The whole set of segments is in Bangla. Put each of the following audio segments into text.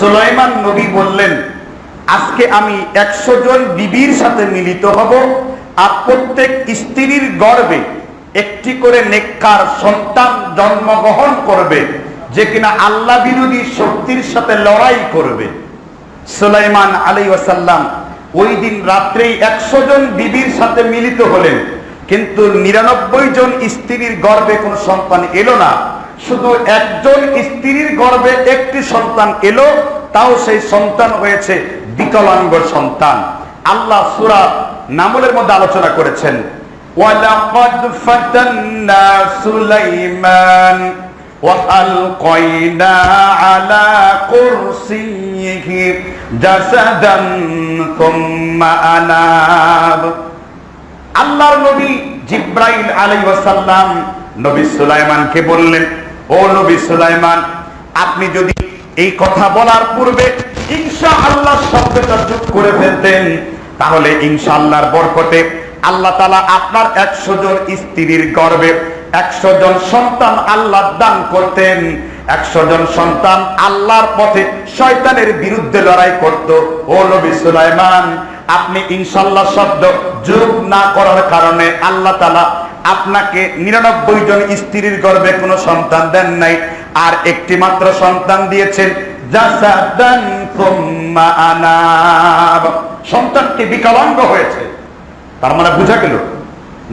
সুলাইমান নবী বললেন, আজকে আমি একশো জন বিবির সাথে মিলিত হব আর প্রত্যেক স্ত্রীর গর্বে একটি করে নেককার সন্তান জন্মগ্রহণ করবে যে কিনা আল্লাহ বিরোধী শক্তির সাথে লড়াই করবে। সুলাইমান আলী ওয়াসাল্লাম ওই দিন রাত্রেই একশো জন বিবির সাথে মিলিত হলেন, কিন্তু নিরানব্বই জন স্ত্রীর গর্বে কোন সন্তান এলো না। শুধু একজন স্ত্রীর গর্বে একটি সন্তান এলো তাও সেই সন্তান হয়েছে বিকলাঙ্গ সন্তান আল্লাহ সুরা নামলের মধ্যে আলোচনা করেছেন ওয়ালাকাদ ফাতান্না সুলাইমান وألقينا على كرسيه جسدا ثم أناب আল্লাহর নবী জিব্রাইল আলাইহিস সালাম নবী সুলাইমানকে বললেন ও নবী সুলাইমান, আপনি যদি এই কথা বলার পূর্বে ইনশাআল্লাহ শব্দটা যোগ করে ফেলতেন, তাহলে ইনশাআল্লাহর বরকতে আল্লাহ তালা আপনার 100 জন স্ত্রীর গর্ভে একশো জন সন্তান আল্লাহ দান করতেন, একশো জন সন্তান আল্লাহর পথে শয়তানের বিরুদ্ধে লড়াই করত। ও নবী সুলাইমান, আপনি ইনশাল্লাহ শব্দ যোগ না করার কারণে আল্লাহ তালা আপনাকে নিরানব্বই জন স্ত্রীর গর্ভে কোনো সন্তান দেন নাই, আর একটি মাত্র সন্তান দিয়েছেন। সন্তানটি বিকলাঙ্গ হয়েছে তার মানে বোঝা গেল,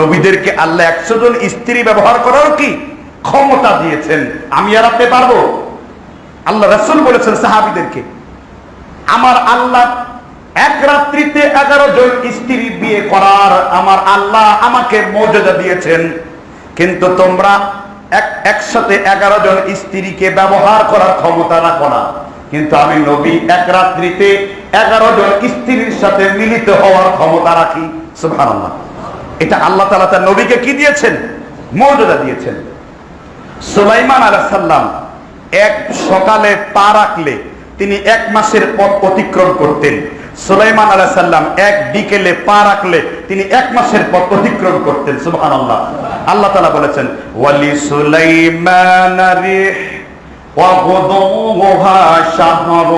নবীদেরকে আল্লাহ একশো জন স্ত্রী ব্যবহার করার কি ক্ষমতা দিয়েছেন, আমি আর আপনি পারব আল্লাহ রসুল বলেছেন সাহাবিদেরকে, আমার আল্লাহ এক রাত্রিতে এগারো জন স্ত্রী বিয়ে করার আমার আল্লাহ আমাকে মর্যাদা দিয়েছেন। কিন্তু তোমরা এক, একসাথে এগারো জন স্ত্রীকে ব্যবহার করার ক্ষমতা রাখো না। কিন্তু আমি নবী, এক রাত্রিতে এগারো জন স্ত্রীর সাথে মিলিত হওয়ার ক্ষমতা রাখি। সুবহানাল্লাহ। এটা আল্লাহ তালা তার নবীকে কি দিয়েছেন? মর্যাদা দিয়েছেন। সুলাইমান আলাইসাল্লাম এক সকালে পা রাখলে তিনি এক মাসের পথ অতিক্রম করতেন। সুলাইমান আলাইসাল্লাম এক বিকেলে পা রাখলে তিনি এক মাসের পথ অতিক্রম করতেন সুবহান আল্লাহ আল্লাহ তালা বলেছেন ওয়ালি সুলাইমান রিহ وغضوها شهر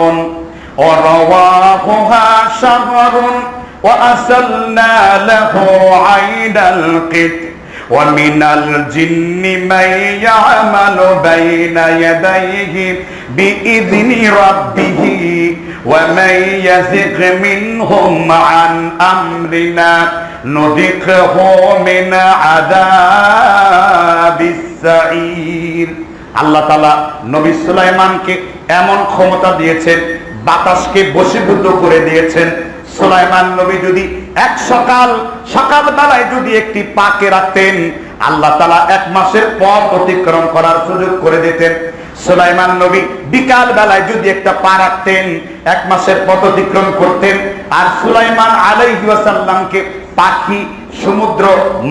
ورواهها شهر وأسلنا له عين القط ومن الجن من يعمل بين يديه بإذن ربه ومن يزغ منهم عن أمرنا نذقه من عذاب السعير আল্লাহ তালা নবী সুলাইমানকে এমন ক্ষমতা দিয়েছেন বাতাসকে বশীভূত করে দিয়েছেন সুলাইমান নবী যদি এক সকাল সকাল বেলায় যদি একটি পাকে রাখতেন, আল্লাহ তালা এক মাসের পথ অতিক্রম করার সুযোগ করে দিতেন। সুলাইমান নবী বিকাল বেলায় যদি একটা পা রাখতেন, এক মাসের পথ অতিক্রম করতেন। আর সুলাইমান আলাইসাল্লামকে পাখি, সমুদ্র,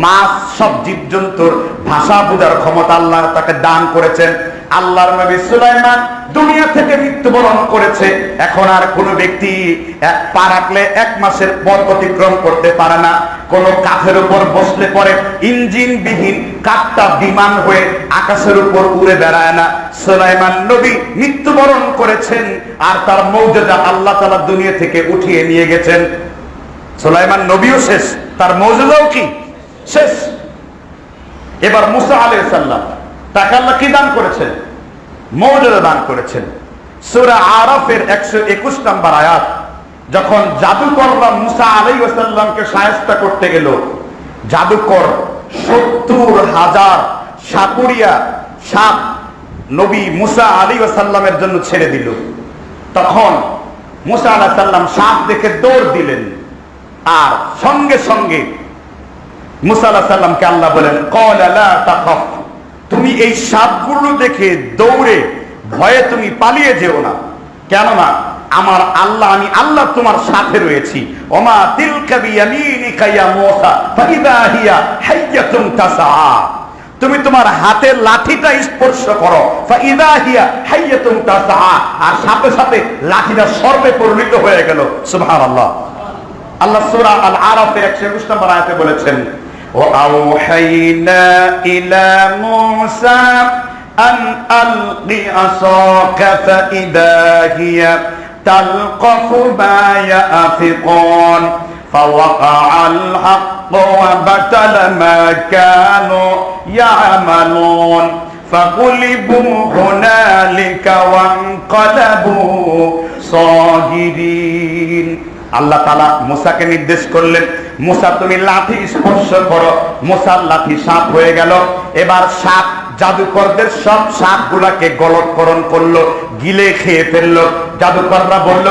মাছ, সব জীবজন্তুর ভাষা বোঝার ক্ষমতা আল্লাহ তাকে দান করেছেন। আল্লাহর নবী সুলাইমান দুনিয়া থেকে মৃত্যুবরণ করেছে। এখন আর কোন ব্যক্তি এক পা রাখলে এক মাসের পথ অতিক্রম করতে পারে না। কোন কাঠের উপর বসলে পরে ইঞ্জিন বিহীন কাঠটা বিমান হয়ে আকাশের উপর উড়ে বেড়ায় না। সুলাইমান নবী মৃত্যুবরণ করেছেন আর তার মৌজাদা আল্লাহ তালা দুনিয়া থেকে উঠিয়ে নিয়ে গেছেন। সুলাইমান নবীও শেষ, তার মৌজাদাও কি? শেষ। এবার মুসা আলাই সাল্লাম তাকে আল্লাহ কি দান করেছেন? দান করেছেন। সুরা আরফের একশো একুশ নম্বর আয়াত, যখন জাদুকররা মুসা আলাই ওসাল্লামকে করতে গেল, জাদুকর সত্তর হাজার সাপ নবী মুসা আলী ওসাল্লামের জন্য ছেড়ে দিল। তখন মুসা আলাহ সাল্লাম সাপ দেখে দৌড় দিলেন। আর সঙ্গে সঙ্গে মুসা আলাহ সাল্লামকে আল্লাহ বলেন, কল আলা তাখাফ। তুমি এই সাপগুলো দেখে দৌড়ে ভয়ে তুমি পালিয়ে যেও না। কেননা আমার আল্লাহ, আমি আল্লাহ তোমার সাথে রয়েছি। ওমা তিলকা তুমি তোমার হাতের লাঠিটা স্পর্শ করো আর সাথে সাথে লাঠিটা সর্বে পরিণত হয়ে গেল। সুবহানাল্লাহ। আল্লাহ সূরা আল আরাফের 121 নম্বর আয়াতে বলেছেন وأوحينا إلى موسى أن ألق عصاك فإذا هي تلقف ما يأفقون فوقع الحق وبطل ما كانوا يعملون. فغلبوا هنالك وانقلبوا صاغرين. আল্লাহ তালা মুসাকে নির্দেশ করলেন, মুসা তুমি লাঠি স্পর্শ করো। মুসার লাঠি সাপ হয়ে গেল। এবার সাপ, জাদুকরদের সব সাপ গুলাকে গলৎকরণ করল, গিলে খেয়ে ফেলল। জাদুকররা বলল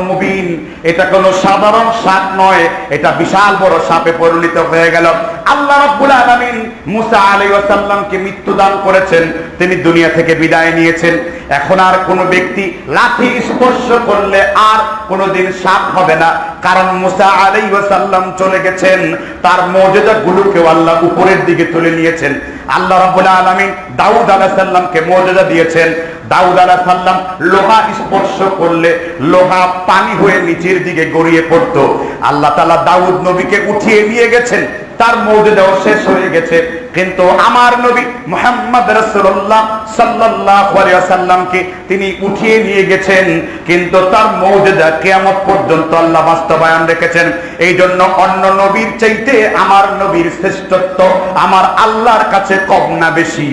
মুবিন। এটা কোনো সাধারণ সাপ নয়, এটা বিশাল বড় সাপে পরিণত হয়ে গেল। আল্লাহ রাব্বুল আলামিন মুসা আলাইহিস ওয়াসাল্লামকে মৃত্যুদান করেছেন। তিনি দুনিয়া থেকে বিদায় নিয়েছেন। এখন আর কোনো ব্যক্তি লাঠি স্পর্শ করলে আর কোনোদিন সাপ হবে না। কারণ মুসা আলাইহিস ওয়াসাল্লাম চলে গেছেন, তার মর্যাদা গুলোকে আল্লাহ উপরের দিকে তুলে নিয়েছেন। আল্লাহ রাব্বুল আলামিন দাউদ আলাইহিস সালামকে মর্যাদা দিয়েছেন। দাউদ আলাহ সাল্লাম লোহা স্পর্শ করলে লোহা পানি হয়ে নিচের দিকে গড়িয়ে পড়তো। আল্লাহ তালা দাউদ নবীকে উঠিয়ে নিয়ে গেছেন। তার মৌজেদাও শেষ হয়ে গেছে। কিন্তু আমার নবী মোহাম্মদ রসুল্লাহ সাল্লাহ সাল্লামকে তিনি উঠিয়ে নিয়ে গেছেন। কিন্তু তার মৌজেদা কেয়ামত পর্যন্ত আল্লাহ বাস্তবায়ন রেখেছেন। এই জন্য অন্য নবীর চাইতে আমার নবীর শ্রেষ্ঠত্ব আমার আল্লাহর কাছে কম না বেশি।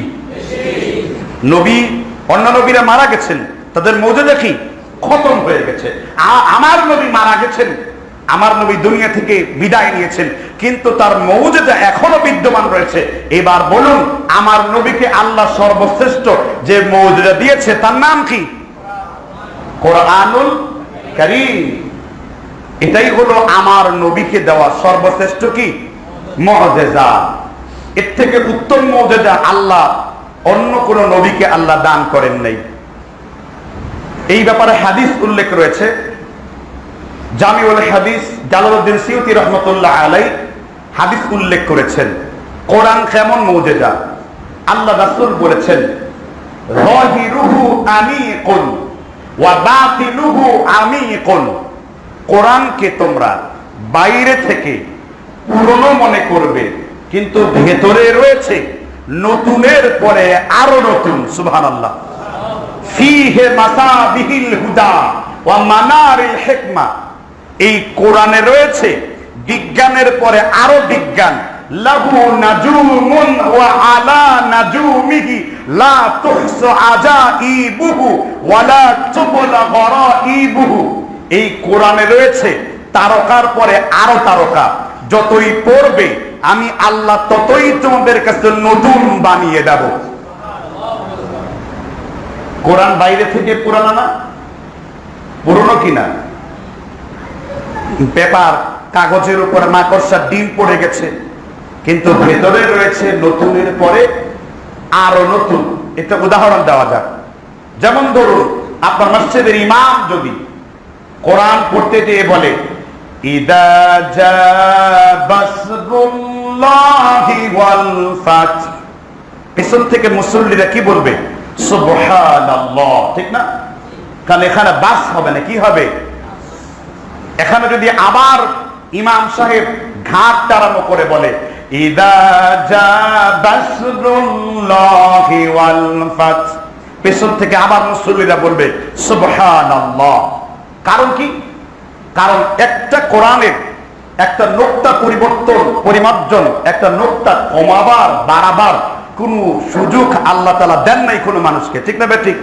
নবী, অন্য নবীরা মারা গেছেন, তাদের মৌজেদা কি? খতম হয়ে গেছে। আমার নবী মারা গেছেন আমার নবী দুনিয়া থেকে বিদায় নিয়েছেন, কিন্তু তার মৌজেদা এখনও বিদ্যমান রয়েছে। এবার বলুন, আমার নবীকে আল্লাহ সর্বশ্রেষ্ঠ যে মৌজেদা দিয়েছে, তার নাম কি? কোরআনুল কারীম। এটাই হলো আমার নবীকে দেওয়া সর্বশ্রেষ্ঠ কি? মজেজা এর থেকে উত্তম মজেজা আল্লাহ, অন্য কোন নবীকে আল্লাহ দান করেন নাই। এই ব্যাপারে হাদিস উল্লেখ রয়েছে জামিউল হাদিস জালালউদ্দিন সিউতি রহমতুল্লাহ আলাই হাদিস উল্লেখ করেছেন। কোরআন কেমন মৌজেজা? আল্লাহ রাসূল বলেছেন কোরআনকে তোমরা বাইরে থেকে পুরনো মনে করবে, কিন্তু ভেতরে রয়েছে নতুনের পরে আরও নতুন, সুবহানাল্লাহ। ফিহে মাসাবিহিল হুদা ওয়া মানারিল হিকমা। এই কোরআনে রয়েছে, বিজ্ঞানের পরে আরও বিজ্ঞান। এই কোরআনে রয়েছে, তারকার পরে আরও তারকা। যতই পড়বে, আমি আল্লাহ ততই তোমাদের কাছে নতুন বানিয়ে দেব। কোরআন বাইরে থেকে পুরানো না? পুরনো কিনা? পেপার, কাগজের উপর মাকড়সার ডিম পড়ে গেছে। কিন্তু ভেতরে রয়েছে নতুনের পরে আরও নতুন। এটা উদাহরণ দেওয়া যাক। যেমন ধরুন, আপনার মসজিদের ইমাম যদি কোরআন পড়তে দিয়ে বলে, ইদা পেছন থেকে মুসল্লিরা কি বলবে? ঠিক না? কারণ এখানে বাস হবে না, কি হবে? এখানে যদি আবার ইমাম সাহেব ঘাট টারানো করে বলে পেছন থেকে আবার মুসল্লিরা বলবে, সুবহানাল্লাহ কারণ কি? কারণ একটা কোরআনের একটা নোকটা পরিবর্তন, পরিমার্জন, একটা নোকটা কমাবার, বাড়াবার কোন সুযোগ আল্লাহ তালা দেন নাই কোনো মানুষকে। ঠিক না ঠিক?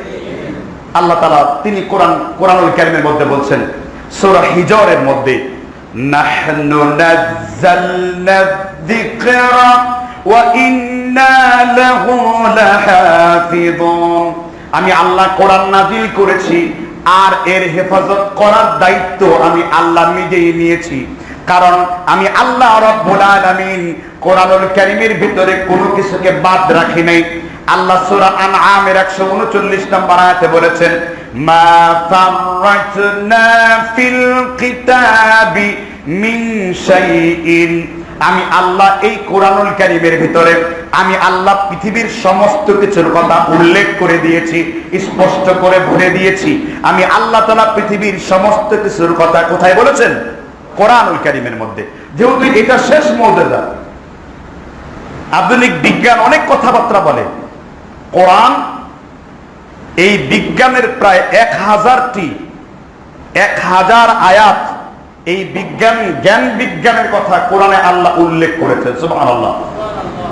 আল্লাহ তালা তিনি কোরআন, কোরআনুল কারিমের মধ্যে বলছেন হিজরের মধ্যে, নাহনু আমি আল্লাহ কোরআন নাজিল করেছি, আর এর হেফাজত করার দায়িত্ব আমি আল্লাহ নিজেই নিয়েছি। কারণ আমি আল্লাহ রব্বুল আলামিন কোরআনুল কারীমের ভিতরে কোনো কিছুকে বাদ রাখি নাই। আল্লাহ সূরা আনআমের 139 নম্বর আয়াতে বলেছেন, মা ফিল কিতাবি মিন শাইইন। আমি আল্লাহ এই কোরআনুল কারীমের ভিতরে, আমি আল্লাহ পৃথিবীর সমস্ত কিছুর কথা উল্লেখ করে দিয়েছি, স্পষ্ট করে ভরে দিয়েছি। আমি আল্লাহ তাআলা পৃথিবীর সমস্ত কিছুর কথা কোথায় বলেছেন? কোরআনুল কারীমের মধ্যে। যেহেতু এটা শেষ মৌজেজা আধুনিক বিজ্ঞান অনেক কথাবার্তা বলে। কোরআন এই বিজ্ঞানের প্রায় এক হাজারটি, এক হাজার আয়াত এই বিজ্ঞান, জ্ঞান বিজ্ঞানের কথা কোরআনে আল্লাহ উল্লেখ করেছেন, সুবহানাল্লাহ।